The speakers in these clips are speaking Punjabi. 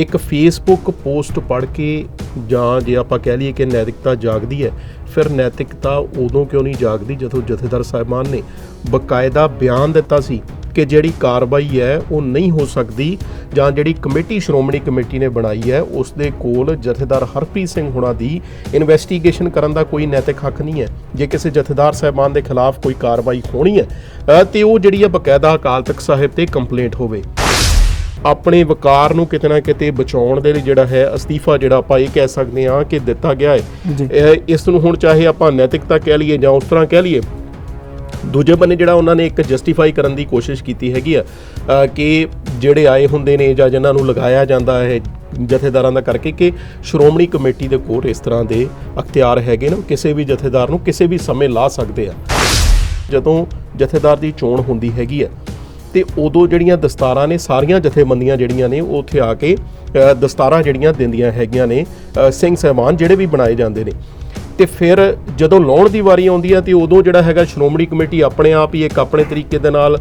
ਇੱਕ ਫੇਸਬੁੱਕ ਪੋਸਟ ਪੜ੍ਹ ਕੇ ਜਾਂ ਜੇ ਆਪਾਂ ਕਹਿ ਲਈਏ ਕਿ ਨੈਤਿਕਤਾ ਜਾਗਦੀ ਹੈ ਫਿਰ ਨੈਤਿਕਤਾ ਉਦੋਂ ਕਿਉਂ ਨਹੀਂ ਜਾਗਦੀ ਜਦੋਂ ਜਥੇਦਾਰ ਸਾਹਿਬਾਨ ਨੇ ਬਕਾਇਦਾ ਬਿਆਨ ਦਿੱਤਾ ਸੀ ਕਿ ਜਿਹੜੀ ਕਾਰਵਾਈ ਹੈ ਉਹ ਨਹੀਂ ਹੋ ਸਕਦੀ ਜਾਂ ਜਿਹੜੀ ਕਮੇਟੀ ਸ਼੍ਰੋਮਣੀ ਕਮੇਟੀ ਨੇ ਬਣਾਈ ਹੈ ਉਸ ਦੇ ਕੋਲ ਜਥੇਦਾਰ ਹਰਪ੍ਰੀਤ ਸਿੰਘ ਹੁਣਾਂ ਦੀ ਇਨਵੈਸਟੀਗੇਸ਼ਨ ਕਰਨ ਦਾ ਕੋਈ ਨੈਤਿਕ ਹੱਕ ਨਹੀਂ ਹੈ। ਜੇ ਕਿਸੇ ਜਥੇਦਾਰ ਸਾਹਿਬਾਨ ਦੇ ਖਿਲਾਫ ਕੋਈ ਕਾਰਵਾਈ ਹੋਣੀ ਹੈ ਅ, ਤੇ ਉਹ ਜਿਹੜੀ ਹੈ ਬਕਾਇਦਾ ਅਕਾਲ ਤਖਤ ਸਾਹਿਬ ਤੇ ਕੰਪਲੇਂਟ ਹੋਵੇ। ਆਪਣੇ ਵਕਾਰ ਨੂੰ ਕਿਤੇ ਨਾ ਕਿਤੇ ਬਚਾਉਣ ਦੇ ਲਈ ਜਿਹੜਾ ਹੈ ਅਸਤੀਫਾ ਜਿਹੜਾ ਆਪਾਂ ਇਹ ਕਹਿ ਸਕਦੇ ਹਾਂ ਕਿ ਦਿੱਤਾ ਗਿਆ ਹੈ। ਇਸ ਨੂੰ ਹੁਣ ਚਾਹੇ ਆਪਾਂ ਨੈਤਿਕਤਾ ਕਹਿ ਲਈਏ ਜਾਂ ਉਸ ਤਰ੍ਹਾਂ ਕਹਿ ਲਈਏ ਦੂਜੇ ਬੰਨੇ ਜਿਹੜਾ ਉਹਨਾਂ ਨੇ ਇੱਕ ਜਸਟੀਫਾਈ ਕਰਨ ਦੀ ਕੋਸ਼ਿਸ਼ ਕੀਤੀ ਹੈਗੀ ਆ ਕਿ ਜਿਹੜੇ ਆਏ ਹੁੰਦੇ ਨੇ ਜਾਂ ਜਿਨ੍ਹਾਂ ਨੂੰ ਲਗਾਇਆ ਜਾਂਦਾ ਹੈ ਜਥੇਦਾਰਾਂ ਦਾ ਕਰਕੇ ਕਿ ਸ਼੍ਰੋਮਣੀ ਕਮੇਟੀ ਦੇ ਕੋਲ ਇਸ ਤਰ੍ਹਾਂ ਦੇ ਅਖਤਿਆਰ ਹੈਗੇ ਨੇ ਕਿਸੇ ਵੀ ਜਥੇਦਾਰ ਨੂੰ ਕਿਸੇ ਵੀ ਸਮੇਂ ਲਾ ਸਕਦੇ ਆ। ਜਦੋਂ ਜਥੇਦਾਰ ਦੀ ਚੋਣ ਹੁੰਦੀ ਹੈਗੀ ਆ ਤੇ ਉਦੋਂ ਜਿਹੜੀਆਂ ਦਸਤਾਰਾਂ ਨੇ ਸਾਰੀਆਂ ਜਥੇਬੰਦੀਆਂ ਜਿਹੜੀਆਂ ਨੇ ਉਹ ਉੱਥੇ ਆ ਕੇ ਦਸਤਾਰਾਂ ਜਿਹੜੀਆਂ ਦਿੰਦੀਆਂ ਹੈਗੀਆਂ ਨੇ ਸਿੰਘ ਸਹਿਬਾਨ ਜਿਹੜੇ ਵੀ ਬਣਾਏ ਜਾਂਦੇ ਨੇ। ਤੇ ਫਿਰ ਜਦੋਂ ਲਾਉਣ ਦੀ ਵਾਰੀ ਆਉਂਦੀ ਹੈ ਤੇ ਉਦੋਂ ਜਿਹੜਾ ਹੈਗਾ ਸ਼੍ਰੋਮਣੀ ਕਮੇਟੀ ਆਪਣੇ ਆਪ ਹੀ ਇੱਕ ਆਪਣੇ ਤਰੀਕੇ ਦੇ ਨਾਲ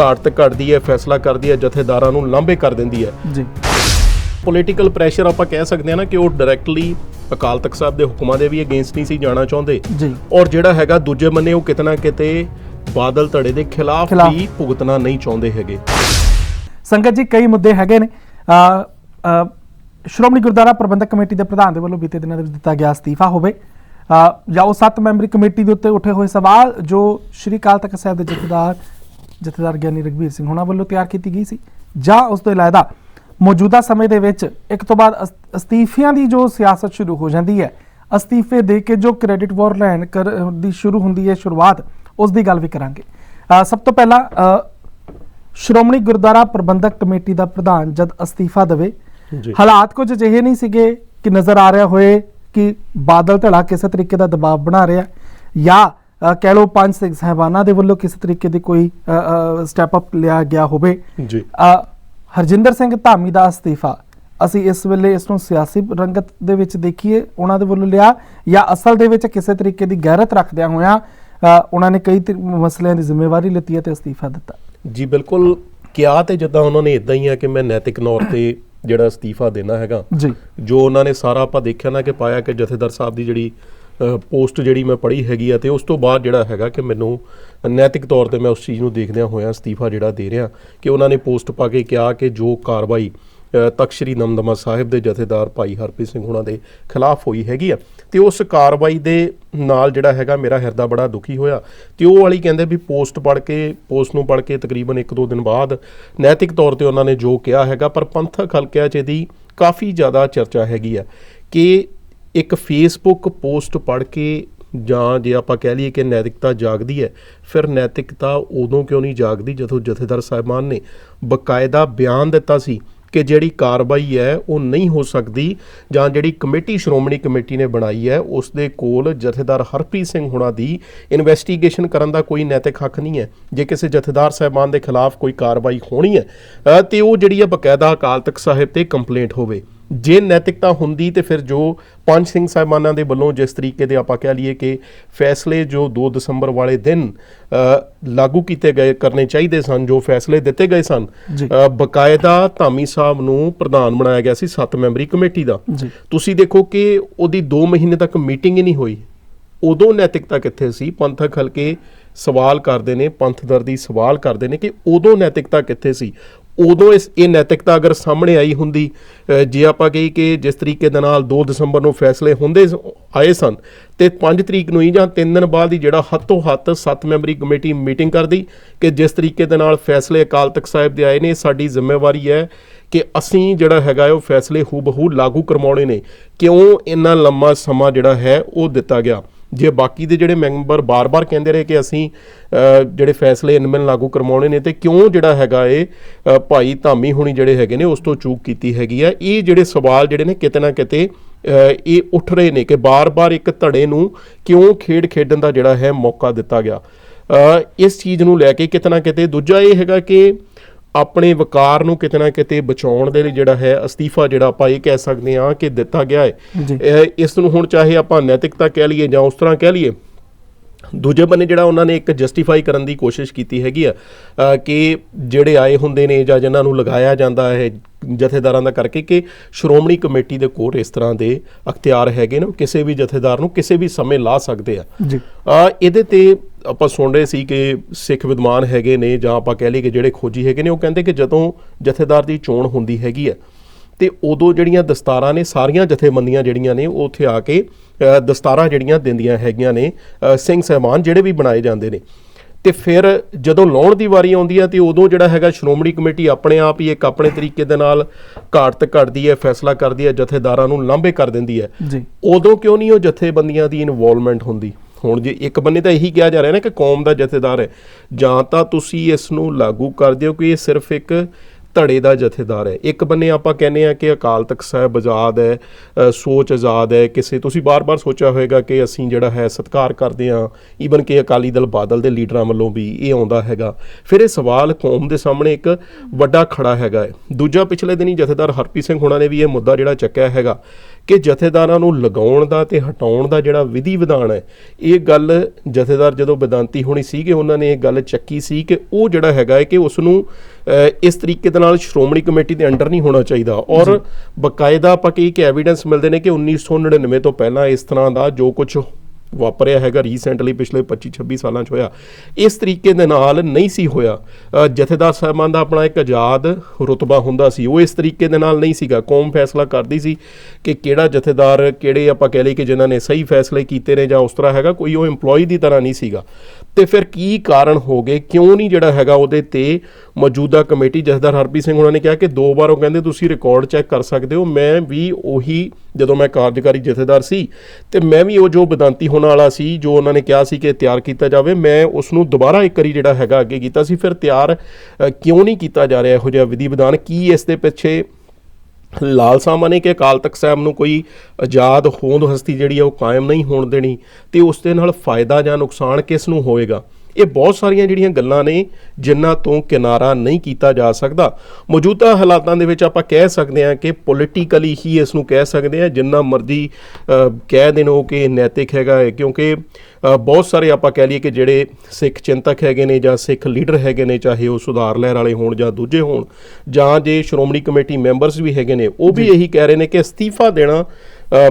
ਘਾਟ ਤੇ ਘਟਦੀ ਹੈ ਫੈਸਲਾ ਕਰਦੀ ਹੈ ਜਥੇਦਾਰਾਂ ਨੂੰ ਲਾਂਭੇ ਕਰ ਦਿੰਦੀ ਹੈ। ਜੀ। ਪੋਲੀਟੀਕਲ ਪ੍ਰੈਸ਼ਰ ਆਪਾਂ ਕਹਿ ਸਕਦੇ ਹਾਂ ਨਾ ਕਿ ਉਹ ਡਾਇਰੈਕਟਲੀ ਅਕਾਲ ਤਖਤ ਸਾਹਿਬ ਦੇ ਹੁਕਮਾਂ ਦੇ ਵੀ ਅਗੇਂਸਟ ਨਹੀਂ ਸੀ ਜਾਣਾ ਚਾਹੁੰਦੇ। ਜੀ। ਔਰ ਜਿਹੜਾ ਹੈਗਾ ਦੂਜੇ ਬੰਨੇ ਉਹ ਕਿਤਨਾ ਕਿਤੇ ਬਾਦਲ ਧੜੇ ਦੇ ਖਿਲਾਫ। ਵੀ ਭੁਗਤਣਾ ਨਹੀਂ ਚਾਹੁੰਦੇ ਹੈਗੇ। ਸੰਗਤ ਜੀ ਕਈ ਮੁੱਦੇ ਹੈਗੇ ਨੇ। ਸ਼੍ਰੋਮਣੀ ਗੁਰਦੁਆਰਾ ਪ੍ਰਬੰਧਕ ਕਮੇਟੀ ਦੇ ਪ੍ਰਧਾਨ ਦੇ ਵੱਲੋਂ ਬੀਤੇ ਦਿਨਾਂ ਦੇ ਵਿੱਚ ਦਿੱਤਾ ਗਿਆ ਅਸਤੀਫਾ ਹੋਵੇ। ਜਾਂ ਉਹ ਸੱਤ ਮੈਂਬਰੀ ਕਮੇਟੀ ਦੇ ਉੱਤੇ ਉੱਠੇ ਹੋਏ ਸਵਾਲ ਜੋ ਸ਼੍ਰੀ ਅਕਾਲ ਤਖਤ ਸਾਹਿਬ ਦੇ ਜਥੇਦਾਰ ਜਥੇਦਾਰ ਗਿਆਨੀ ਰਗਵੀਰ ਸਿੰਘ ਹੋਣਾ ਵੱਲੋਂ ਤਿਆਰ ਕੀਤੀ ਗਈ ਸੀ। ਜਾਂ ਉਸ ਤੋਂ ਇਲਾਵਾ ਮੌਜੂਦਾ ਸਮੇਂ ਦੇ ਵਿੱਚ ਇੱਕ ਤੋਂ ਬਾਅਦ ਅਸ- ਅਸਤੀਫਿਆਂ ਦੀ ਜੋ ਸਿਆਸਤ ਸ਼ੁਰੂ ਹੋ ਜਾਂਦੀ ਹੈ ਅਸਤੀਫੇ ਦੇ ਕੇ ਜੋ ਕ੍ਰੈਡਿਟ ਵਾਰ ਲੈਣ ਕਰ ਦੀ ਸ਼ੁਰੂ ਹੁੰਦੀ ਹੈ ਸ਼ੁਰੂਆਤ ਉਸ ਦੀ ਗੱਲ ਵੀ ਕਰਾਂਗੇ। ਸਭ ਤੋਂ ਪਹਿਲਾਂ ਸ਼੍ਰੋਮਣੀ ਗੁਰਦੁਆਰਾ ਪ੍ਰਬੰਧਕ ਕਮੇਟੀ ਦਾ ਪ੍ਰਧਾਨ ਜਦ ਅਸਤੀਫਾ ਦੇਵੇ। ਹਾਲਾਤ ਕੁਝ ਅਜਿਹੇ ਨਹੀਂ ਸੀਗੇ ਕਿ ਨਜ਼ਰ ਆ ਰਿਹਾ ਹੋਏ ਕਿ ਬਾਦਲ ਧੜਾ ਕਿਸੇ ਤਰੀਕੇ ਦਾ ਦਬਾਅ ਬਣਾ ਰਿਹਾ ਜਾਂ ਕਹਿ ਲਓ ਪੰਜ ਸਿੰਘ ਸਹਿਬਾਨਾਂ ਦੇ ਵੱਲੋਂ ਕਿਸੇ ਤਰੀਕੇ ਦੀ ਕੋਈ ਸਟੈਪ ਅਪ ਲਿਆ ਗਿਆ ਹੋਵੇ। ਜੀ। ਹਰਜਿੰਦਰ ਸਿੰਘ ਧਾਮੀ ਦਾ ਅਸਤੀਫਾ ਅਸੀਂ ਇਸ ਵੇਲੇ ਇਸ ਨੂੰ ਸਿਆਸੀ ਰੰਗਤ ਦੇ ਵਿੱਚ ਦੇਖੀਏ ਉਹਨਾਂ ਦੇ ਵੱਲੋਂ ਲਿਆ ਜਾਂ ਅਸਲ ਦੇ ਵਿੱਚ ਕਿਸੇ ਤਰੀਕੇ ਦੀ ਗੈਰਤ ਰੱਖਦਿਆਂ ਹੋਇਆਂ ਉਹਨਾਂ ਨੇ ਕਈ ਮਸਲਿਆਂ ਦੀ ਜ਼ਿੰਮੇਵਾਰੀ ਲਿੱਤੀ ਹੈ ਤੇ ਅਸਤੀਫਾ ਦਿੱਤਾ। ਜੀ ਬਿਲਕੁਲ ਕਿਹਾ ਤੇ ਜਿੱਦਾਂ ਉਹਨਾਂ ਨੇ ਇਦਾਂ ਹੀ ਆ ਕਿ ਮੈਂ ਨੈਤਿਕ ਤੌਰ ਤੇ ਜਿਹੜਾ ਅਸਤੀਫਾ ਦੇਣਾ ਹੈਗਾ। ਜੀ। ਜੋ ਉਹਨਾਂ ਨੇ ਸਾਰਾ ਆਪਾਂ ਦੇਖਿਆ ਨਾ ਕਿ ਪਾਇਆ ਕਿ ਜਥੇਦਾਰ ਸਾਹਿਬ ਦੀ ਜਿਹੜੀ ਪੋਸਟ ਜਿਹੜੀ ਮੈਂ ਪੜ੍ਹੀ ਹੈਗੀ ਆ ਤੇ ਉਸ ਤੋਂ ਬਾਅਦ ਜਿਹੜਾ ਹੈਗਾ ਕਿ ਮੈਨੂੰ ਨੈਤਿਕ ਤੌਰ ਤੇ ਮੈਂ ਉਸ ਚੀਜ਼ ਨੂੰ ਦੇਖਦਿਆਂ ਹੋਇਆਂ ਅਸਤੀਫਾ ਜਿਹੜਾ ਦੇ ਰਿਹਾ ਕਿ ਉਹਨਾਂ ਨੇ ਪੋਸਟ ਪਾ ਕੇ ਕਿਹਾ ਕਿ ਜੋ ਕਾਰਵਾਈ ਤਖ਼ਤ ਸ੍ਰੀ ਨਮਦਮਾ ਸਾਹਿਬ ਦੇ ਜਥੇਦਾਰ ਭਾਈ ਹਰਪ੍ਰੀਤ ਸਿੰਘ ਹੁਣਾਂ ਦੇ ਖਿਲਾਫ ਹੋਈ ਹੈਗੀ ਆ। ਤੇ ਉਸ ਕਾਰਵਾਈ ਦੇ ਨਾਲ ਜਿਹੜਾ ਹੈਗਾ ਮੇਰਾ ਹਿਰਦਾ ਬੜਾ ਦੁਖੀ ਹੋਇਆ। ਤੇ ਉਹ ਵਾਲੀ ਕਹਿੰਦੇ ਵੀ ਪੋਸਟ ਪੜ੍ਹ ਕੇ, ਪੋਸਟ ਨੂੰ ਪੜ੍ਹ ਕੇ ਤਕਰੀਬਨ 1-2 ਦਿਨ ਬਾਅਦ ਨੈਤਿਕ ਤੌਰ ਤੇ ਉਹਨਾਂ ਨੇ ਜੋ ਕਿਹਾ ਹੈਗਾ, ਪਰ ਪੰਥਕ ਹਲਕਿਆਂ 'ਚ ਇਹਦੀ ਕਾਫੀ ਜ਼ਿਆਦਾ ਚਰਚਾ ਹੈਗੀ ਆ ਕਿ ਇੱਕ ਫੇਸਬੁੱਕ ਪੋਸਟ ਪੜ੍ਹ ਕੇ ਜਾਂ ਜੇ ਆਪਾਂ ਕਹਿ ਲਈਏ ਕਿ ਨੈਤਿਕਤਾ ਜਾਗਦੀ ਹੈ, ਫਿਰ ਨੈਤਿਕਤਾ ਉਦੋਂ ਕਿਉਂ ਨਹੀਂ ਜਾਗਦੀ ਜਦੋਂ ਜਥੇਦਾਰ ਸਾਹਿਬਾਨ ਨੇ ਬਕਾਇਦਾ ਬਿਆਨ ਦਿੱਤਾ ਸੀ ਕਿ ਜਿਹੜੀ ਕਾਰਵਾਈ ਹੈ ਉਹ ਨਹੀਂ ਹੋ ਸਕਦੀ ਜਾਂ ਜਿਹੜੀ ਕਮੇਟੀ ਸ਼੍ਰੋਮਣੀ ਕਮੇਟੀ ਨੇ ਬਣਾਈ ਹੈ ਉਸ ਦੇ ਕੋਲ ਜਥੇਦਾਰ ਹਰਪ੍ਰੀਤ ਸਿੰਘ ਹੁਣਾਂ ਦੀ ਇਨਵੈਸਟੀਗੇਸ਼ਨ ਕਰਨ ਦਾ ਕੋਈ ਨੈਤਿਕ ਹੱਕ ਨਹੀਂ ਹੈ। ਜੇ ਕਿਸੇ ਜਥੇਦਾਰ ਸਾਹਿਬਾਨ ਦੇ ਖਿਲਾਫ ਕੋਈ ਕਾਰਵਾਈ ਹੋਣੀ ਹੈ ਅ, ਤੇ ਉਹ ਜਿਹੜੀ ਹੈ ਬਕਾਇਦਾ ਅਕਾਲ ਤਖਤ ਸਾਹਿਬ ਤੇ ਕੰਪਲੇਂਟ ਹੋਵੇ। ਜੇ ਨੈਤਿਕਤਾ ਹੁੰਦੀ ਤੇ ਫਿਰ ਜੋ ਪੰਜ ਸਿੰਘ ਸਾਹਿਬਾਨਾਂ ਦੇ ਵੱਲੋਂ ਜਿਸ ਤਰੀਕੇ ਦੇ ਆਪਾਂ ਕਹਿ ਲਈਏ ਕਿ ਫੈਸਲੇ ਜੋ 2 ਦਸੰਬਰ ਵਾਲੇ ਦਿਨ ਲਾਗੂ ਕੀਤੇ ਗਏ ਕਰਨੇ ਚਾਹੀਦੇ ਸਨ ਜੋ ਫੈਸਲੇ ਦਿੱਤੇ ਗਏ ਸਨ ਬਕਾਇਦਾ ਧਾਮੀ ਸਾਹਿਬ ਨੂੰ ਪ੍ਰਧਾਨ ਬਣਾਇਆ ਗਿਆ ਸੀ 7 ਮੈਂਬਰੀ ਕਮੇਟੀ ਦਾ। ਤੁਸੀਂ ਦੇਖੋ ਕਿ ਉਹਦੀ 2 ਮਹੀਨੇ ਤੱਕ ਮੀਟਿੰਗ ਹੀ ਨਹੀਂ ਹੋਈ। ਉਦੋਂ ਨੈਤਿਕਤਾ ਕਿੱਥੇ ਸੀ? ਪੰਥਕ ਹਲਕੇ ਸਵਾਲ ਕਰਦੇ ਨੇ ਪੰਥ ਦਰਦੀ ਸਵਾਲ ਕਰਦੇ ਨੇ ਕਿ ਉਦੋਂ ਨੈਤਿਕਤਾ ਕਿੱਥੇ ਸੀ? ਉਦੋਂ ਇਸ ਇਹ ਨੈਤਿਕਤਾ ਅਗਰ ਸਾਹਮਣੇ ਆਈ ਹੁੰਦੀ ਜੇ ਆਪਾਂ ਕਹੀ ਕਿ ਜਿਸ ਤਰੀਕੇ ਦੇ ਨਾਲ 2 ਦਸੰਬਰ ਨੂੰ ਫੈਸਲੇ ਹੁੰਦੇ ਸ- ਆਏ ਸਨ, ਤੇ 5 ਤਰੀਕ ਨੂੰ ਹੀ ਜਾਂ 3 ਦਿਨ ਬਾਅਦ ਹੀ ਜਿਹੜਾ ਹੱਥੋਂ ਹੱਥ 7 ਮੈਂਬਰੀ ਕਮੇਟੀ ਮੀਟਿੰਗ ਕਰਦੀ ਕਿ ਜਿਸ ਤਰੀਕੇ ਦੇ ਨਾਲ ਫੈਸਲੇ ਅਕਾਲ ਤਖਤ ਸਾਹਿਬ ਦੇ ਆਏ ਨੇ, ਸਾਡੀ ਜ਼ਿੰਮੇਵਾਰੀ ਹੈ ਕਿ ਅਸੀਂ ਜਿਹੜਾ ਹੈਗਾ ਉਹ ਫੈਸਲੇ ਹੂਬਹੂ ਲਾਗੂ ਕਰਵਾਉਣੇ ਨੇ। ਕਿਉਂ ਇੰਨਾ ਲੰਮਾ ਸਮਾਂ ਜਿਹੜਾ ਹੈ ਉਹ ਦਿੱਤਾ ਗਿਆ? ਜੇ ਬਾਕੀ ਦੇ ਜਿਹੜੇ ਮੈਂਬਰ ਬਾਰ-ਬਾਰ ਕਹਿੰਦੇ ਰਹੇ ਕਿ ਅਸੀਂ ਜਿਹੜੇ ਫੈਸਲੇ ਇਨਮਨ ਲਾਗੂ ਕਰਵਾਉਣੇ ਨੇ ਤੇ ਕਿਉਂ ਜਿਹੜਾ ਹੈਗਾ ਇਹ ਭਾਈ ਧਾਮੀ ਹੁਣੀ ਜਿਹੜੇ ਹੈਗੇ ਨੇ ਉਸ ਤੋਂ ਚੂਕ ਕੀਤੀ ਹੈਗੀ ਆ, ਇਹ ਜਿਹੜੇ ਸਵਾਲ ਜਿਹੜੇ ਨੇ ਕਿਤੇ ਨਾ ਕਿਤੇ ਇਹ ਉੱਠ ਰਹੇ ਨੇ ਕਿ ਬਾਰ-ਬਾਰ ਇੱਕ ਧੜੇ ਨੂੰ ਕਿਉਂ ਖੇਡ ਖੇਡਣ ਦਾ ਜਿਹੜਾ ਹੈ ਮੌਕਾ ਦਿੱਤਾ ਗਿਆ। ਇਸ ਚੀਜ਼ ਨੂੰ ਲੈ ਕੇ ਕਿਤੇ ਨਾ ਕਿਤੇ ਦੂਜਾ ਇਹ ਹੈਗਾ ਕਿ ਆਪਣੇ ਵਕਾਰ ਨੂੰ ਕਿਤੇ ਨਾ ਕਿਤੇ ਬਚਾਉਣ ਦੇ ਲਈ ਜਿਹੜਾ ਹੈ ਅਸਤੀਫਾ ਜਿਹੜਾ ਆਪਾਂ ਇਹ ਕਹਿ ਸਕਦੇ ਹਾਂ ਕਿ ਦਿੱਤਾ ਗਿਆ ਹੈ। ਇਸ ਨੂੰ ਹੁਣ ਚਾਹੇ ਆਪਾਂ ਨੈਤਿਕਤਾ ਕਹਿ ਲਈਏ ਜਾਂ ਉਸ ਤਰ੍ਹਾਂ ਕਹਿ ਲਈਏ ਦੂਜੇ ਬੰਨੇ ਜਿਹੜਾ ਉਹਨਾਂ ਨੇ ਇੱਕ ਜਸਟੀਫਾਈ ਕਰਨ ਦੀ ਕੋਸ਼ਿਸ਼ ਕੀਤੀ ਹੈਗੀ ਆ ਕਿ ਜਿਹੜੇ ਆਏ ਹੁੰਦੇ ਨੇ ਜਾਂ ਜਿਨ੍ਹਾਂ ਨੂੰ ਲਗਾਇਆ ਜਾਂਦਾ ਹੈ ਜਥੇਦਾਰਾਂ ਦਾ ਕਰਕੇ ਕਿ ਸ਼੍ਰੋਮਣੀ ਕਮੇਟੀ ਦੇ ਕੋਲ ਇਸ ਤਰ੍ਹਾਂ ਦੇ ਅਖਤਿਆਰ ਹੈਗੇ ਨੇ ਕਿਸੇ ਵੀ ਜਥੇਦਾਰ ਨੂੰ ਕਿਸੇ ਵੀ ਸਮੇਂ ਲਾ ਸਕਦੇ ਆ। ਜੀ। ਆ ਇਹਦੇ ਤੇ ਆਪਾਂ ਸੁਣ ਰਹੇ ਸੀ ਕਿ ਸਿੱਖ ਵਿਦਵਾਨ ਹੈਗੇ ਨੇ ਜਾਂ ਆਪਾਂ ਕਹਿ ਲਈਏ ਕਿ ਜਿਹੜੇ ਖੋਜੀ ਹੈਗੇ ਨੇ ਉਹ ਕਹਿੰਦੇ ਕਿ ਜਦੋਂ ਜਥੇਦਾਰ ਦੀ ਚੋਣ ਹੁੰਦੀ ਹੈਗੀ ਆ ਤੇ ਉਦੋਂ ਜਿਹੜੀਆਂ ਦਸਤਾਰਾਂ ਨੇ ਸਾਰੀਆਂ ਜਥੇਬੰਦੀਆਂ ਜਿਹੜੀਆਂ ਨੇ ਉਹ ਉੱਥੇ ਆ ਕੇ ਦਸਤਾਰਾਂ ਜਿਹੜੀਆਂ ਦਿੰਦੀਆਂ ਹੈਗੀਆਂ ਨੇ ਸਿੰਘ ਸਹਿਬਾਨ ਜਿਹੜੇ ਵੀ ਬਣਾਏ ਜਾਂਦੇ ਨੇ। ਤੇ ਫਿਰ ਜਦੋਂ ਲਾਉਣ ਦੀ ਵਾਰੀ ਆਉਂਦੀ ਹੈ ਤੇ ਉਦੋਂ ਜਿਹੜਾ ਹੈਗਾ ਸ਼੍ਰੋਮਣੀ ਕਮੇਟੀ ਆਪਣੇ ਆਪ ਹੀ ਇੱਕ ਆਪਣੇ ਤਰੀਕੇ ਦੇ ਨਾਲ ਘਾਟ ਤੇ ਘਟਦੀ ਹੈ ਫੈਸਲਾ ਕਰਦੀ ਹੈ ਜਥੇਦਾਰਾਂ ਨੂੰ ਲਾਂਭੇ ਕਰ ਦਿੰਦੀ ਹੈ। ਜੀ। ਉਦੋਂ ਕਿਉਂ ਨਹੀਂ ਉਹ ਜਥੇਬੰਦੀਆਂ ਦੀ ਇਨਵੋਲਵਮੈਂਟ ਹੁੰਦੀ? ਹੁਣ ਜੇ ਇੱਕ ਬੰਨੇ ਤਾਂ ਇਹੀ ਕਿਹਾ ਜਾ ਰਿਹਾ ਨਾ ਕਿ ਕੌਮ ਦਾ ਜਥੇਦਾਰ ਹੈ, ਜਾਂ ਤਾਂ ਤੁਸੀਂ ਇਸ ਨੂੰ ਲਾਗੂ ਕਰ ਦਿਓ ਕਿ ਇਹ ਸਿਰਫ ਇੱਕ ਧੜੇ ਦਾ ਜਥੇਦਾਰ ਹੈ। ਇੱਕ ਬੰਨੇ ਆਪਾਂ ਕਹਿੰਦੇ ਆ ਕਿ ਅਕਾਲ ਤਖਤ ਸਾਹਿਬ ਆਜ਼ਾਦ ਹੈ ਸੋਚ ਆਜ਼ਾਦ ਹੈ, ਕਿਸੇ ਤੁਸੀਂ ਬਾਰ-ਬਾਰ ਸੋਚਿਆ ਹੋਵੇਗਾ ਕਿ ਅਸੀਂ ਜਿਹੜਾ ਹੈ ਸਤਿਕਾਰ ਕਰਦੇ ਆ ਈਵਨ ਕਿ ਅਕਾਲੀ ਦਲ ਬਾਦਲ ਦੇ ਲੀਡਰਾਂ ਵੱਲੋਂ ਵੀ ਇਹ ਆਉਂਦਾ ਹੈਗਾ। ਫਿਰ ਇਹ ਸਵਾਲ ਕੌਮ ਦੇ ਸਾਹਮਣੇ ਇੱਕ ਵੱਡਾ ਖੜਾ ਹੈਗਾ ਹੈ। ਦੂਜਾ ਪਿਛਲੇ ਦਿਨੀ ਜਥੇਦਾਰ ਹਰਪ੍ਰੀਤ ਸਿੰਘ ਹੋਣਾ ਨੇ ਵੀ ਇਹ ਮੁੱਦਾ ਜਿਹੜਾ ਚੱਕਿਆ ਹੈਗਾ ਕਿ ਜਥੇਦਾਰਾਂ ਨੂੰ ਲਗਾਉਣ ਦਾ ਤੇ ਹਟਾਉਣ ਦਾ ਜਿਹੜਾ ਵਿਧੀ ਵਿਧਾਨ ਹੈ ਇਹ ਗੱਲ ਜਥੇਦਾਰ ਜਦੋਂ ਵਿਦਾਂਤੀ ਹੋਣੀ ਸੀ ਕਿ ਉਹਨਾਂ ਨੇ ਇਹ ਗੱਲ ਚੱਕੀ ਸੀ ਕਿ ਉਹ ਜਿਹੜਾ ਹੈਗਾ ਹੈ ਕਿ ਉਸ ਨੂੰ ਇਸ ਤਰੀਕੇ ਦੇ ਨਾਲ ਸ਼੍ਰੋਮਣੀ ਕਮੇਟੀ ਦੇ ਅੰਡਰ ਨਹੀਂ ਹੋਣਾ ਚਾਹੀਦਾ। ਔਰ ਬਕਾਇਦਾ ਆਪਾਂ ਕੀ ਕਿ ਐਵੀਡੈਂਸ ਮਿਲਦੇ ਨੇ ਕਿ 1999 ਤੋਂ ਪਹਿਲਾਂ ਇਸ ਤਰ੍ਹਾਂ ਦਾ ਜੋ ਕੁਝ ਵਾਪਰਿਆ ਹੈਗਾ ਰੀਸੈਂਟਲੀ ਪਿਛਲੇ 25 26 ਸਾਲਾਂ 'ਚ ਹੋਇਆ। ਇਸ ਤਰੀਕੇ ਦੇ ਨਾਲ ਨਹੀਂ ਸੀ ਹੋਇਆ। ਜਥੇਦਾਰ ਸਾਹਿਬਾਨ ਦਾ ਆਪਣਾ ਇੱਕ ਆਜ਼ਾਦ ਰੁਤਬਾ ਹੁੰਦਾ ਸੀ, ਉਹ ਇਸ ਤਰੀਕੇ ਦੇ ਨਾਲ ਨਹੀਂ ਸੀਗਾ। ਕੌਮ ਫੈਸਲਾ ਕਰਦੀ ਸੀ ਕਿ ਕਿਹੜਾ ਜਥੇਦਾਰ, ਕਿਹੜੇ ਆਪਾਂ ਕਹਿ ਲਈ ਕਿ ਜਿਨ੍ਹਾਂ ਨੇ ਸਹੀ ਫੈਸਲੇ ਕੀਤੇ ਨੇ ਜਾਂ ਉਸ ਤਰ੍ਹਾਂ ਹੈਗਾ, ਕੋਈ ਉਹ EMPLOYE ਦੀ ਤਰ੍ਹਾਂ ਨਹੀਂ ਸੀਗਾ। ਤੇ ਫਿਰ ਕੀ ਕਾਰਨ ਹੋ ਗਏ? ਕਿਉਂ ਨਹੀਂ ਜਿਹੜਾ ਹੈਗਾ ਉਹਦੇ ਤੇ ਮੌਜੂਦਾ ਕਮੇਟੀ, ਜਥੇਦਾਰ ਹਰਪ੍ਰੀਤ ਸਿੰਘ ਉਹਨਾਂ ਨੇ ਕਿਹਾ ਕਿ ਦੋ ਵਾਰ ਉਹ ਕਹਿੰਦੇ, ਤੁਸੀਂ ਰਿਕਾਰਡ ਚੈੱਕ ਕਰ ਸਕਦੇ ਹੋ। ਮੈਂ ਵੀ ਉਹੀ ਜਦੋਂ ਮੈਂ ਕਾਰਜਕਾਰੀ ਜਥੇਦਾਰ ਸੀ, ਤੇ ਮੈਂ ਵੀ ਉਹ ਜੋ ਬਦਾਂਤੀ ਹੋਣ ਵਾਲਾ ਸੀ, ਜੋ ਉਹਨਾਂ ਨੇ ਕਿਹਾ ਸੀ ਕਿ ਤਿਆਰ ਕੀਤਾ ਜਾਵੇ, ਮੈਂ ਉਸ ਨੂੰ ਦੁਬਾਰਾ ਇੱਕ ਵਾਰੀ ਜਿਹੜਾ ਹੈਗਾ ਅੱਗੇ ਕੀਤਾ ਸੀ, ਫਿਰ ਤਿਆਰ ਕਿਉਂ ਨਹੀਂ ਕੀਤਾ ਜਾ ਰਿਹਾ ਇਹੋ ਜਿਹਾ ਵਿਧੀ ਵਿਧਾਨ? ਕੀ ਇਸ ਦੇ ਪਿੱਛੇ ਲਾਲਸਾਵਾਂ ਨੇ ਕਿ ਅਕਾਲ ਤਖਤ ਸਾਹਿਬ ਨੂੰ ਕੋਈ ਆਜ਼ਾਦ ਹੋਂਦ ਹਸਤੀ ਜਿਹੜੀ ਆ ਉਹ ਕਾਇਮ ਨਹੀਂ ਹੋਣ ਦੇਣੀ? ਤੇ ਉਸ ਦੇ ਨਾਲ ਫਾਇਦਾ ਜਾਂ ਨੁਕਸਾਨ ਕਿਸ ਨੂੰ ਹੋਵੇਗਾ ਇਹ ਬਹੁਤ ਸਾਰੀਆਂ ਜਿਹੜੀਆਂ ਗੱਲਾਂ ਨੇ ਜਿਨ੍ਹਾਂ ਤੋਂ ਕਿਨਾਰਾ ਨਹੀਂ ਕੀਤਾ ਜਾ ਸਕਦਾ। ਮੌਜੂਦਾ ਹਾਲਾਤਾਂ ਦੇ ਵਿੱਚ ਆਪਾਂ ਕਹਿ ਸਕਦੇ ਹਾਂ ਕਿ ਪੋਲਿਟੀਕਲੀ ਹੀ ਇਸ ਨੂੰ ਕਹਿ ਸਕਦੇ ਹਾਂ ਜਿੰਨਾ ਮਰਜ਼ੀ ਕਹਿ ਦੇਣ ਉਹ ਕਿ ਨੈਤਿਕ ਹੈਗਾ ਹੈ ਕਿਉਂਕਿ ਬਹੁਤ ਸਾਰੇ ਆਪਾਂ ਕਹਿ ਲਈਏ ਕਿ ਜਿਹੜੇ ਸਿੱਖ ਚਿੰਤਕ ਹੈਗੇ ਨੇ ਜਾਂ ਸਿੱਖ ਲੀਡਰ ਹੈਗੇ ਨੇ ਚਾਹੇ ਉਹ ਸੁਧਾਰ ਲਹਿਰ ਵਾਲੇ ਹੋਣ ਜਾਂ ਦੂਜੇ ਹੋਣ ਜਾਂ ਜੇ ਸ਼੍ਰੋਮਣੀ ਕਮੇਟੀ ਮੈਂਬਰਸ ਵੀ ਹੈਗੇ ਨੇ ਉਹ ਵੀ ਇਹੀ ਕਹਿ ਰਹੇ ਨੇ ਕਿ ਅਸਤੀਫਾ ਦੇਣਾ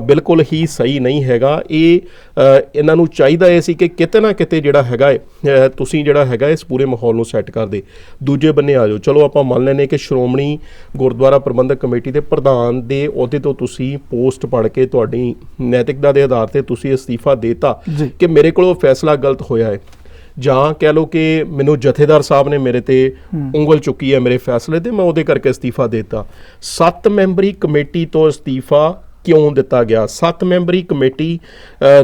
ਬਿਲਕੁਲ ਹੀ ਸਹੀ ਨਹੀਂ ਹੈਗਾ। ਇਹ ਇਹਨਾਂ ਨੂੰ ਚਾਹੀਦਾ ਇਹ ਸੀ ਕਿ ਕਿਤੇ ਨਾ ਕਿਤੇ ਜਿਹੜਾ ਹੈਗਾ ਹੈ, ਤੁਸੀਂ ਜਿਹੜਾ ਹੈਗਾ ਇਸ ਪੂਰੇ ਮਾਹੌਲ ਨੂੰ ਸੈੱਟ ਕਰ ਦੇ। ਦੂਜੇ ਬੰਨੇ ਆ ਜਾਓ। ਚਲੋ ਆਪਾਂ ਮੰਨ ਲੈਨੇ ਕਿ ਸ਼੍ਰੋਮਣੀ ਗੁਰਦੁਆਰਾ ਪ੍ਰਬੰਧਕ ਕਮੇਟੀ ਦੇ ਪ੍ਰਧਾਨ ਦੇ ਅਹੁਦੇ ਤੋਂ ਤੁਸੀਂ ਪੋਸਟ ਪੜ ਕੇ ਤੁਹਾਡੀ ਨੈਤਿਕਤਾ ਦੇ ਆਧਾਰ ਤੇ ਤੁਸੀਂ ਅਸਤੀਫਾ ਦੇਤਾ। ਕਿ ਮੇਰੇ ਕੋਲ ਉਹ ਫੈਸਲਾ ਗਲਤ ਹੋਇਆ ਹੈ ਜਾਂ ਕਹਿ ਲਓ ਕਿ ਮੈਨੂੰ ਜਥੇਦਾਰ ਸਾਹਿਬ ਨੇ ਮੇਰੇ ਤੇ ਉਂਗਲ ਚੁੱਕੀ ਹੈ ਮੇਰੇ ਫੈਸਲੇ ਤੇ ਮੈਂ ਉਹਦੇ ਕਰਕੇ ਅਸਤੀਫਾ ਦਿੱਤਾ। ਸੱਤ ਮੈਂਬਰੀ ਕਮੇਟੀ ਤੋਂ ਅਸਤੀਫਾ ਕਿਉਂ ਦਿੱਤਾ ਗਿਆ? ਸੱਤ ਮੈਂਬਰੀ ਕਮੇਟੀ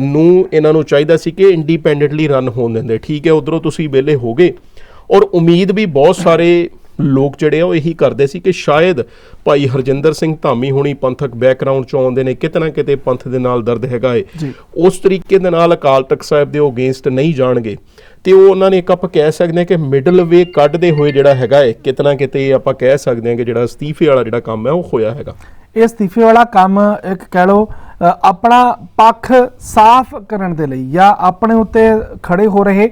ਨੂੰ ਇਹਨਾਂ ਨੂੰ ਚਾਹੀਦਾ ਸੀ ਕਿ ਇੰਡੀਪੈਂਡੈਂਟਲੀ ਰਨ ਹੋਣ ਦਿੰਦੇ। ਠੀਕ ਹੈ, ਉਧਰੋਂ ਤੁਸੀਂ ਵਿਹਲੇ ਹੋ ਗਏ। ਔਰ ਉਮੀਦ ਵੀ ਬਹੁਤ ਸਾਰੇ ਲੋਕ ਜਿਹੜੇ ਆ ਉਹ ਇਹੀ ਕਰਦੇ ਸੀ ਕਿ ਸ਼ਾਇਦ ਭਾਈ ਹਰਜਿੰਦਰ ਸਿੰਘ ਧਾਮੀ ਹੁਣੀ ਪੰਥਕ ਬੈਕਗ੍ਰਾਉਂਡ ਚੋਂ ਆਉਂਦੇ ਨੇ ਕਿਤੇ ਨਾ ਕਿਤੇ ਪੰਥ ਦੇ ਨਾਲ ਦਰਦ ਹੈਗਾ ਏ। ਉਸ ਤਰੀਕੇ ਦੇ ਨਾਲ ਅਕਾਲ ਤਖਤ ਸਾਹਿਬ ਦੇ ਉਹ ਅਗੇਂਸਟ ਨਹੀਂ ਜਾਣਗੇ। ਤੇ ਉਹ ਉਹਨਾਂ ਨੇ ਇੱਕ ਆਪਾਂ ਕਹਿ ਸਕਦੇ ਹਾਂ ਕਿ ਮਿਡਲ ਵੇ ਕੱਢਦੇ ਹੋਏ ਜਿਹੜਾ ਹੈਗਾ ਏ ਕਿਤੇ ਨਾ ਕਿਤੇ ਆਪਾਂ ਕਹਿ ਸਕਦੇ ਹਾਂ ਕਿ ਜਿਹੜਾ ਅਸਤੀਫੇ ਵਾਲਾ ਜਿਹੜਾ ਕੰਮ ਹੈ ਉਹ ਹੋਇਆ ਹੈਗਾ। ਇਹ ਅਸਤੀਫੇ ਵਾਲਾ ਕੰਮ ਇੱਕ ਕਹਿ ਅ, ਆਪਣਾ ਪੱਖ ਸਾਫ਼ ਕਰਨ ਦੇ ਲਈ ਜਾਂ ਆਪਣੇ ਉੱਤੇ ਖੜੇ ਹੋ ਰਹੇ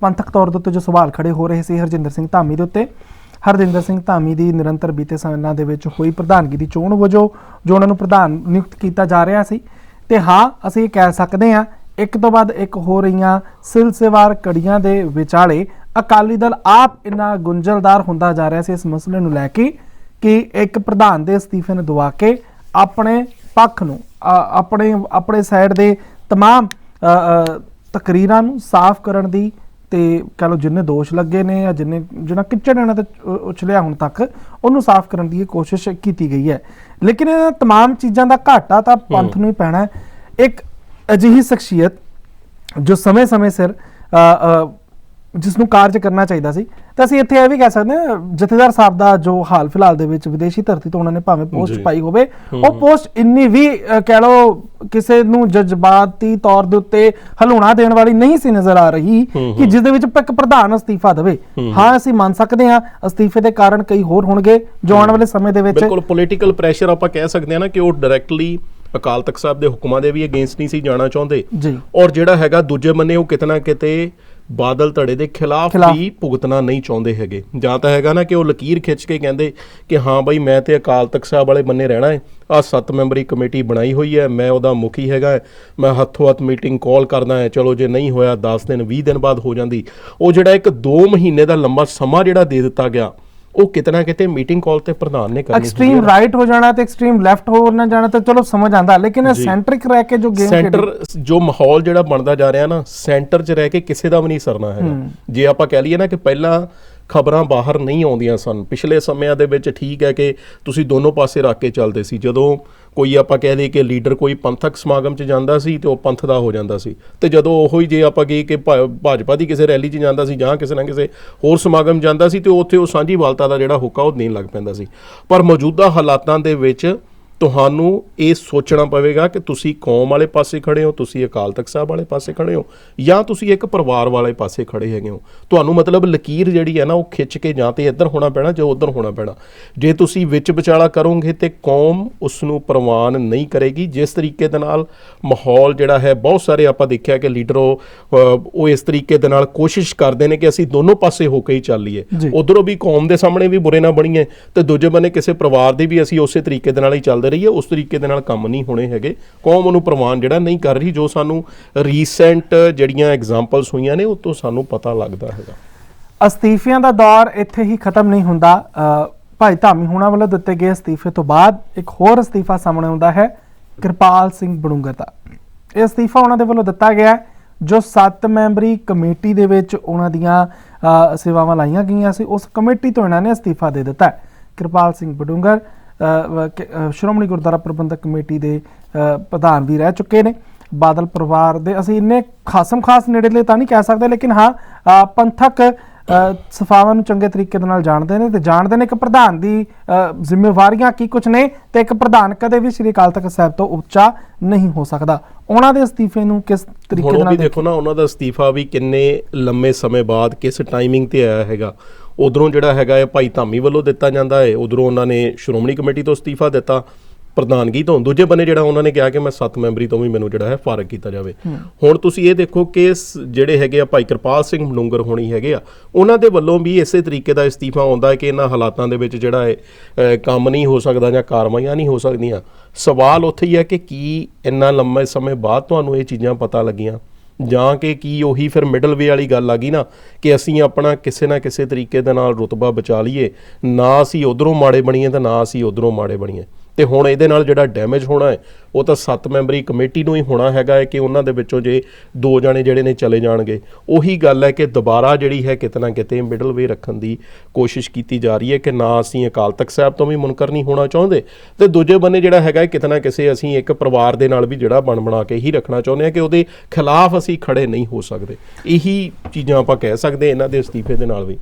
ਪੰਥਕ ਤੌਰ ਦੇ ਉੱਤੇ ਜੋ ਸਵਾਲ ਖੜੇ ਹੋ ਰਹੇ ਸੀ ਹਰਜਿੰਦਰ ਸਿੰਘ ਧਾਮੀ ਦੇ ਉੱਤੇ ਹਰਜਿੰਦਰ ਸਿੰਘ ਧਾਮੀ ਦੀ ਨਿਰੰਤਰ ਬੀਤੇ ਸਮੇਂ ਦੇ ਵਿੱਚ ਹੋਈ ਪ੍ਰਧਾਨਗੀ ਦੀ ਚੋਣ ਵਜੋਂ ਜੋ ਉਹਨਾਂ ਨੂੰ ਪ੍ਰਧਾਨ ਨਿਯੁਕਤ ਕੀਤਾ ਜਾ ਰਿਹਾ ਸੀ ਤੇ ਹਾਂ ਅਸੀਂ ਇਹ ਕਹਿ ਸਕਦੇ ਹਾਂ ਇੱਕ ਤੋਂ ਬਾਅਦ ਇੱਕ ਹੋ ਰਹੀਆਂ ਸਿਲਸਿਲੇਵਾਰ ਕੜੀਆਂ ਦੇ ਵਿਚਾਲੇ ਅਕਾਲੀ ਦਲ ਆਪ ਇੰਨਾ ਗੁੰਝਲਦਾਰ ਹੁੰਦਾ ਜਾ ਰਿਹਾ ਸੀ ਇਸ ਮਸਲੇ ਨੂੰ ਲੈ ਕੇ ਕਿ ਇੱਕ ਪ੍ਰਧਾਨ ਦੇ ਅਸਤੀਫੇ ਨੂੰ ਦਵਾ ਕੇ ਆਪਣੇ ਪੱਖ ਨੂੰ ਅ, ਆਪਣੇ ਆਪਣੇ ਸਾਈਡ ਦੇ तमाम ਅ, ਅ, ਤਕਰੀਰਾਂ ਨੂੰ ਸਾਫ਼ ਕਰਨ ਦੀ ਤੇ ਕਹ ਲਓ ਜਿੰਨੇ ਦੋਸ਼ ਲੱਗੇ ਨੇ ਜਾਂ ਜਿੰਨੇ ਜਿਹਨਾਂ ਕਿਚੜ ਇਹਨਾਂ ਤੇ ਉ- ਉਛਲਿਆ ਹੁਣ ਤੱਕ ਉਹਨੂੰ ਸਾਫ਼ ਕਰਨ ਦੀ ਇਹ ਕੋਸ਼ਿਸ਼ ਕੀਤੀ ਗਈ ਹੈ ਲੇਕਿਨ ਇਹਨਾਂ तमाम ਚੀਜ਼ਾਂ ਦਾ ਘਾਟਾ ਤਾਂ ਪੰਥ ਨੂੰ ਹੀ ਪੈਣਾ ਹੈ ਇੱਕ ਅਜਿਹੀ ਸ਼ਖਸੀਅਤ ਜੋ ਸਮੇਂ-ਸਮੇਂ ਸਿਰ ਅ, ਅ, ਜਿਸ ਨੂੰ ਕਾਰਜ ਕਰਨਾ ਚਾਹੀਦਾ ਸੀ। ਤਾਂ ਅਸੀਂ ਇੱਥੇ ਇਹ ਵੀ ਕਹਿ ਸਕਦੇ ਹਾਂ ਜਥੇਦਾਰ ਸਾਹਿਬ ਦਾ ਜੋ ਹਾਲ ਫਿਲਹਾਲ ਦੇ ਵਿੱਚ ਵਿਦੇਸ਼ੀ ਧਰਤੀ ਤੋਂ ਉਹਨਾਂ ਨੇ ਭਾਵੇਂ ਪੋਸਟ। ਪਾਈ ਹੋਵੇ ਉਹ ਪੋਸਟ ਇੰਨੀ ਵੀ ਕਹਿ ਲਓ ਕਿਸੇ ਨੂੰ ਜਜ਼ਬਾਤੀ ਤੌਰ ਦੇ ਉੱਤੇ ਹਲੂਣਾ ਦੇਣ ਵਾਲੀ ਨਹੀਂ ਸੀ ਨਜ਼ਰ ਆ ਰਹੀ ਕਿ ਜਿਸ ਦੇ ਵਿੱਚ ਇੱਕ ਪ੍ਰਧਾਨ ਅਸਤੀਫਾ ਦੇਵੇ। ਹਾਂ ਅਸੀਂ ਮੰਨ ਸਕਦੇ ਹਾਂ ਅਸਤੀਫੇ ਦੇ ਕਾਰਨ ਕਈ ਹੋਰ ਹੋਣਗੇ ਜੋ ਆਉਣ ਵਾਲੇ ਸਮੇਂ ਦੇ ਵਿੱਚ ਬਿਲਕੁਲ ਪੋਲੀਟੀਕਲ ਪ੍ਰੈਸ਼ਰ ਆਪਾਂ ਕਹਿ ਸਕਦੇ ਹਾਂ ਨਾ ਕਿ ਉਹ ਡਾਇਰੈਕਟਲੀ ਅਕਾਲ ਤਖਤ ਸਾਹਿਬ ਦੇ ਹੁਕਮਾਂ ਦੇ ਵੀ ਅਗੇਂਸਟ ਨਹੀਂ ਸੀ ਜਾਣਾ ਚਾਹੁੰਦੇ। ਔਰ ਜਿਹੜਾ ਹੈਗਾ ਦੂਜੇ ਬੰਨੇ ਉਹ ਕਿਤਨਾ ਕਿਤੇ ਬਾਦਲ ਧੜੇ ਦੇ ਖਿਲਾਫ। ਵੀ ਭੁਗਤਣਾ ਨਹੀਂ ਚਾਹੁੰਦੇ ਹੈਗੇ। ਜਾਂ ਤਾਂ ਹੈਗਾ ਨਾ ਕਿ ਉਹ ਲਕੀਰ ਖਿੱਚ ਕੇ ਕਹਿੰਦੇ ਕਿ ਹਾਂ ਬਈ ਮੈਂ ਤੇ ਅਕਾਲ ਤਖਤ ਸਾਹਿਬ ਵਾਲੇ ਬੰਨੇ ਰਹਿਣਾ ਹੈ। ਆ ਸੱਤ ਮੈਂਬਰੀ ਕਮੇਟੀ ਬਣਾਈ ਹੋਈ ਹੈ ਮੈਂ ਉਹਦਾ ਮੁਖੀ ਹੈਗਾ ਮੈਂ ਹੱਥੋਂ ਹੱਥ ਮੀਟਿੰਗ ਕਾਲ ਕਰਦਾ ਹੈ ਚਲੋ ਜੇ ਨਹੀਂ ਹੋਇਆ 10 ਦਿਨ 20 ਦਿਨ ਬਾਅਦ ਹੋ ਜਾਂਦੀ। ਉਹ ਜਿਹੜਾ ਇੱਕ 2 ਮਹੀਨੇ ਦਾ ਲੰਬਾ ਸਮਾਂ ਜਿਹੜਾ ਦੇ ਦਿੱਤਾ ਗਿਆ ਉਹ ਕਿਤਨਾ ਕਿਤੇ ਮੀਟਿੰਗ ਕਾਲ ਤੇ ਪ੍ਰਧਾਨ ਨੇ ਕਰਨੀ ਐਕਸਟ੍ਰੀਮ ਹੈ। ਰਾਈਟ ਹੋ ਜਾਣਾ ਤੇ ਐਕਸਟ੍ਰੀਮ ਲੈਫਟ ਹੋ ਨਾ ਜਾਣਾ ਤਾਂ ਚਲੋ ਸਮਝ ਆਂਦਾ ਲੇਕਿਨ ਸੈਂਟਰਿਕ ਰਹਿ ਕੇ ਜੋ ਗੇਮ ਸੈਂਟਰ ਜੋ ਮਾਹੌਲ ਜਿਹੜਾ ਬਣਦਾ ਜਾ ਰਿਹਾ ਨਾ ਸੈਂਟਰ 'ਚ ਰਹਿ ਕੇ ਕਿਸੇ ਦਾ ਵੀ ਨਹੀਂ ਸਰਨਾ ਹੈਗਾ। ਜੇ ਆਪਾਂ ਕਹਿ ਲਈਏ ਨਾ ਕਿ ਪਹਿਲਾਂ ਖਬਰਾਂ ਬਾਹਰ ਨਹੀਂ ਆਉਂਦੀਆਂ ਸਨ ਪਿਛਲੇ ਸਮਿਆਂ ਦੇ ਵਿੱਚ ਠੀਕ ਹੈ ਕਿ ਤੁਸੀਂ ਦੋਨੋਂ ਪਾਸੇ ਰੱਖ ਕੇ ਚੱਲਦੇ ਸੀ। ਜਦੋਂ ਕੋਈ ਆਪਾਂ ਕਹਿ ਦਈਏ ਕਿ ਲੀਡਰ ਕੋਈ ਪੰਥਕ ਸਮਾਗਮ 'ਚ ਜਾਂਦਾ ਸੀ ਤੇ ਉਹ ਪੰਥ ਦਾ ਹੋ ਜਾਂਦਾ ਸੀ। ਤੇ ਜਦੋਂ ਉਹੋ ਹੀ ਜੇ ਆਪਾਂ ਕਹੀਏ ਕਿ ਭਾ- ਭਾਜਪਾ ਦੀ ਕਿਸੇ ਰੈਲੀ 'ਚ ਜਾਂਦਾ ਸੀ ਜਾਂ ਕਿਸੇ ਨਾ ਕਿਸੇ ਹੋਰ ਸਮਾਗਮ ਜਾਂਦਾ ਸੀ ਤੇ ਉੱਥੇ ਉਹ ਸਾਂਝੀ ਵਾਲਤਾ ਦਾ ਜਿਹੜਾ ਹੁੱਕਾ ਉਹ ਦੇਣ ਲੱਗ ਪੈਂਦਾ ਸੀ। ਪਰ ਮੌਜੂਦਾ ਹਾਲਾਤਾਂ ਦੇ ਵਿੱਚ ਤੁਹਾਨੂੰ ਇਹ ਸੋਚਣਾ ਪਵੇਗਾ ਕਿ ਤੁਸੀਂ ਕੌਮ ਵਾਲੇ ਪਾਸੇ ਖੜੇ ਹੋ ਤੁਸੀਂ ਅਕਾਲ ਤਖਤ ਸਾਹਿਬ ਵਾਲੇ ਪਾਸੇ ਖੜੇ ਹੋ ਜਾਂ ਤੁਸੀਂ ਇੱਕ ਪਰਿਵਾਰ ਵਾਲੇ ਪਾਸੇ ਖੜੇ ਹੈਗੇ ਹੋ। ਤੁਹਾਨੂੰ ਮਤਲਬ ਲਕੀਰ ਜਿਹੜੀ ਹੈ ਨਾ ਉਹ ਖਿੱਚ ਕੇ ਜਾਂ ਤੇ ਇੱਧਰ ਹੋਣਾ ਪੈਣਾ ਜਾਂ ਉੱਧਰ ਹੋਣਾ ਪੈਣਾ। ਜੇ ਤੁਸੀਂ ਵਿੱਚ ਵਿਚਾਲਾ ਕਰੋਗੇ ਤੇ ਕੌਮ ਉਸ ਨੂੰ ਪ੍ਰਵਾਨ ਨਹੀਂ ਕਰੇਗੀ। ਜਿਸ ਤਰੀਕੇ ਦੇ ਨਾਲ ਮਾਹੌਲ ਜਿਹੜਾ ਹੈ ਬਹੁਤ ਸਾਰੇ ਆਪਾਂ ਦੇਖਿਆ ਕਿ ਲੀਡਰ ਉਹ ਇਸ ਤਰੀਕੇ ਦੇ ਨਾਲ ਕੋਸ਼ਿਸ਼ ਕਰਦੇ ਨੇ ਕਿ ਅਸੀਂ ਦੋਨੋਂ ਪਾਸੇ ਹੋ ਕੇ ਹੀ ਚੱਲੀਏ। ਜੀ। ਉਧਰੋਂ ਵੀ ਕੌਮ ਦੇ ਸਾਹਮਣੇ ਵੀ ਬੁਰੇ ਨਾ ਬਣੀਏ ਤੇ ਦੂਜੇ ਬੰਨੇ ਕਿਸੇ ਪਰਿਵਾਰ ਦੇ ਵੀ ਅਸੀਂ ਉਸੇ ਤਰੀਕੇ ਦੇ ਨਾਲ ਹੀ ਚੱਲਦੇ ਰਹੀਏ ਉਸ ਤਰੀਕੇ ਦੇ ਨਾਲ ਕੰਮ ਨਹੀਂ ਹੋਣੇ ਹੈਗੇ। ਕੌਮ ਉਹਨੂੰ ਪ੍ਰਵਾਨ ਜਿਹੜਾ ਨਹੀਂ ਕਰ ਰਹੀ ਜੋ ਸਾਨੂੰ ਰੀਸੈਂਟ ਜਿਹੜੀਆਂ ਐਗਜ਼ਾਮਪਲਸ ਹੋਈਆਂ ਨੇ ਉਹ ਤੋਂ ਸਾਨੂੰ ਪਤਾ ਲੱਗਦਾ ਹੈਗਾ। ਅਸਤੀਫਿਆਂ ਦਾ ਦੌਰ ਇੱਥੇ ਹੀ ਖਤਮ ਨਹੀਂ ਹੁੰਦਾ। ਭਾਈ ਧਾਮੀ ਹੁਣਾਂ ਵੱਲੋਂ ਦਿੱਤੇ ਗਏ ਅਸਤੀਫੇ ਤੋਂ ਬਾਅਦ ਇੱਕ ਹੋਰ ਅਸਤੀਫਾ ਸਾਹਮਣੇ ਆਉਂਦਾ ਹੈ ਕਿਰਪਾਲ ਸਿੰਘ ਬੜੂੰਗਰ ਦਾ। ਇਹ ਅਸਤੀਫਾ ਉਹਨਾਂ ਦੇ ਵੱਲੋਂ ਦਿੱਤਾ ਗਿਆ ਹੈ ਜੋ 7 ਮੈਂਬਰੀ ਕਮੇਟੀ ਦੇ ਵਿੱਚ ਉਹਨਾਂ ਦੀਆਂ ਅ, ਸੇਵਾਵਾਂ ਲਾਈਆਂ ਗਈਆਂ ਸੀ। ਉਸ ਕਮੇਟੀ ਤੋਂ ਇਹਨਾਂ ਨੇ ਅਸਤੀਫਾ ਦੇ ਦਿੱਤਾ ਕਿਰਪਾਲ ਸਿੰਘ ਬੜੂੰਗਰ ਸ਼੍ਰੋਮਣੀ ਗੁਰਦੁਆਰਾ ਪ੍ਰਬੰਧਕ ਕਮੇਟੀ ਦੇ ਪ੍ਰਧਾਨ ਵੀ ਰਹਿ ਚੁੱਕੇ ਨੇ। ਬਾਦਲ ਪਰਿਵਾਰ ਦੇ ਅਸੀਂ ਇੰਨੇ ਖਾਸਮ ਖਾਸ ਨੇੜੇਲੇ ਤਾਂ ਨਹੀਂ ਕਹਿ ਸਕਦੇ ਲੇਕਿਨ ਹਾਂ ਪੰਥਕ ਸਫਾਵਾਂ ਨੂੰ ਚੰਗੇ ਤਰੀਕੇ ਦੇ ਨਾਲ ਜਾਣਦੇ ਨੇ ਤੇ ਜਾਣਦੇ ਨੇ ਕਿ ਪ੍ਰਧਾਨ ਦੀ ਜ਼ਿੰਮੇਵਾਰੀਆਂ ਕੀ ਕੁਝ ਨੇ ਤੇ ਇੱਕ ਪ੍ਰਧਾਨ ਕਦੇ ਵੀ ਸ੍ਰੀ ਅਕਾਲ ਤਖਤ ਸਾਹਿਬ ਤੋਂ ਉੱਚਾ ਨਹੀਂ ਹੋ ਸਕਦਾ। ਉਹਨਾਂ ਦੇ ਅਸਤੀਫੇ ਨੂੰ ਕਿਸ ਤਰੀਕੇ ਨਾਲ ਦੇਖੋ ਨਾ ਉਹਨਾਂ ਦਾ ਅਸਤੀਫਾ ਵੀ ਕਿੰਨੇ ਲੰਮੇ ਸਮੇਂ ਬਾਅਦ ਕਿਸ ਟਾਈਮਿੰਗ ਤੇ ਆਇਆ ਹੈਗਾ। ਉਧਰੋਂ ਜਿਹੜਾ ਹੈਗਾ ਹੈ ਭਾਈ ਧਾਮੀ ਵੱਲੋਂ ਦਿੱਤਾ ਜਾਂਦਾ ਹੈ ਉਧਰੋਂ ਉਹਨਾਂ ਨੇ ਸ਼੍ਰੋਮਣੀ ਕਮੇਟੀ ਤੋਂ ਅਸਤੀਫਾ ਦਿੱਤਾ ਪ੍ਰਧਾਨਗੀ ਤੋਂ। ਦੂਜੇ ਬੰਨੇ ਜਿਹੜਾ ਉਹਨਾਂ ਨੇ ਕਿਹਾ ਕਿ ਮੈਂ 7 ਮੈਂਬਰੀ ਤੋਂ ਵੀ ਮੈਨੂੰ ਜਿਹੜਾ ਹੈ ਫਾਰਗ ਕੀਤਾ ਜਾਵੇ। ਹੁਣ ਤੁਸੀਂ ਇਹ ਦੇਖੋ ਕਿ ਜਿਹੜੇ ਹੈਗੇ ਆ ਭਾਈ ਕਿਰਪਾਲ ਸਿੰਘ ਮਨੂੰਗਰ ਹੋਣੀ ਹੈਗੇ ਆ ਉਹਨਾਂ ਦੇ ਵੱਲੋਂ ਵੀ ਇਸੇ ਤਰੀਕੇ ਦਾ ਅਸਤੀਫਾ ਆਉਂਦਾ ਹੈ ਕਿ ਇਹਨਾਂ ਹਾਲਾਤਾਂ ਦੇ ਵਿੱਚ ਜਿਹੜਾ ਹੈ ਕੰਮ ਨਹੀਂ ਹੋ ਸਕਦਾ ਜਾਂ ਕਾਰਵਾਈਆਂ ਨਹੀਂ ਹੋ ਸਕਦੀਆਂ। ਸਵਾਲ ਉੱਥੇ ਹੀ ਹੈ ਕਿ ਕੀ ਇੰਨਾ ਲੰਮੇ ਸਮੇਂ ਬਾਅਦ ਤੁਹਾਨੂੰ ਇਹ ਚੀਜ਼ਾਂ ਪਤਾ ਲੱਗੀਆਂ? ਜਾਂ ਕਿ ਕੀ ਉਹੀ ਫਿਰ ਮਿਡਲ ਵੇ ਵਾਲੀ ਗੱਲ ਆ ਗਈ ਨਾ ਕਿ ਅਸੀਂ ਆਪਣਾ ਕਿਸੇ ਨਾ ਕਿਸੇ ਤਰੀਕੇ ਦੇ ਨਾਲ ਰੁਤਬਾ ਬਚਾ ਲਈਏ, ਨਾ ਅਸੀਂ ਉਧਰੋਂ ਮਾੜੇ ਬਣੀਏ ਤੇ ਨਾ ਅਸੀਂ ਉਧਰੋਂ ਮਾੜੇ ਬਣੀਏ। ਤੇ ਹੁਣ ਇਹਦੇ ਨਾਲ ਜਿਹੜਾ ਡੈਮੇਜ ਹੋਣਾ ਹੈ, ਉਹ ਤਾਂ ਸੱਤ ਮੈਂਬਰੀ ਕਮੇਟੀ ਨੂੰ ਹੀ ਹੋਣਾ ਹੈਗਾ ਹੈ ਕਿ ਉਹਨਾਂ ਦੇ ਵਿੱਚੋਂ ਜੇ ਦੋ ਜਾਣੇ ਜਿਹੜੇ ਨੇ ਚਲੇ ਜਾਣਗੇ। ਉਹੀ ਗੱਲ ਹੈ ਕਿ ਦੁਬਾਰਾ ਜਿਹੜੀ ਹੈ ਕਿਤਨਾ ਕਿਤੇ ਮਿਡਲ ਵੇ ਰੱਖਣ ਦੀ ਕੋਸ਼ਿਸ਼ ਕੀਤੀ ਜਾ ਰਹੀ ਹੈ ਕਿ ਨਾ ਅਸੀਂ ਅਕਾਲ ਤਖਤ ਸਾਹਿਬ ਤੋਂ ਵੀ ਮੁਨਕਰ ਨਹੀਂ ਹੋਣਾ ਚਾਹੁੰਦੇ। ਤੇ ਦੂਜੇ ਬੰਨੇ ਜਿਹੜਾ ਹੈਗਾ ਹੈ ਕਿਤਨਾ ਕਿਸੇ ਅਸੀਂ ਇੱਕ ਪਰਿਵਾਰ ਦੇ ਨਾਲ ਵੀ ਜਿਹੜਾ ਬਣ ਬਣਾ ਕੇ ਹੀ ਰੱਖਣਾ ਚਾਹੁੰਦੇ ਹਾਂ ਕਿ ਉਹਦੇ ਖਿਲਾਫ ਅਸੀਂ ਖੜੇ ਨਹੀਂ ਹੋ ਸਕਦੇ। ਇਹੀ ਚੀਜ਼ਾਂ ਆਪਾਂ ਕਹਿ ਸਕਦੇ ਇਹਨਾਂ ਦੇ ਅਸਤੀਫੇ ਦੇ ਨਾਲ ਵੀ।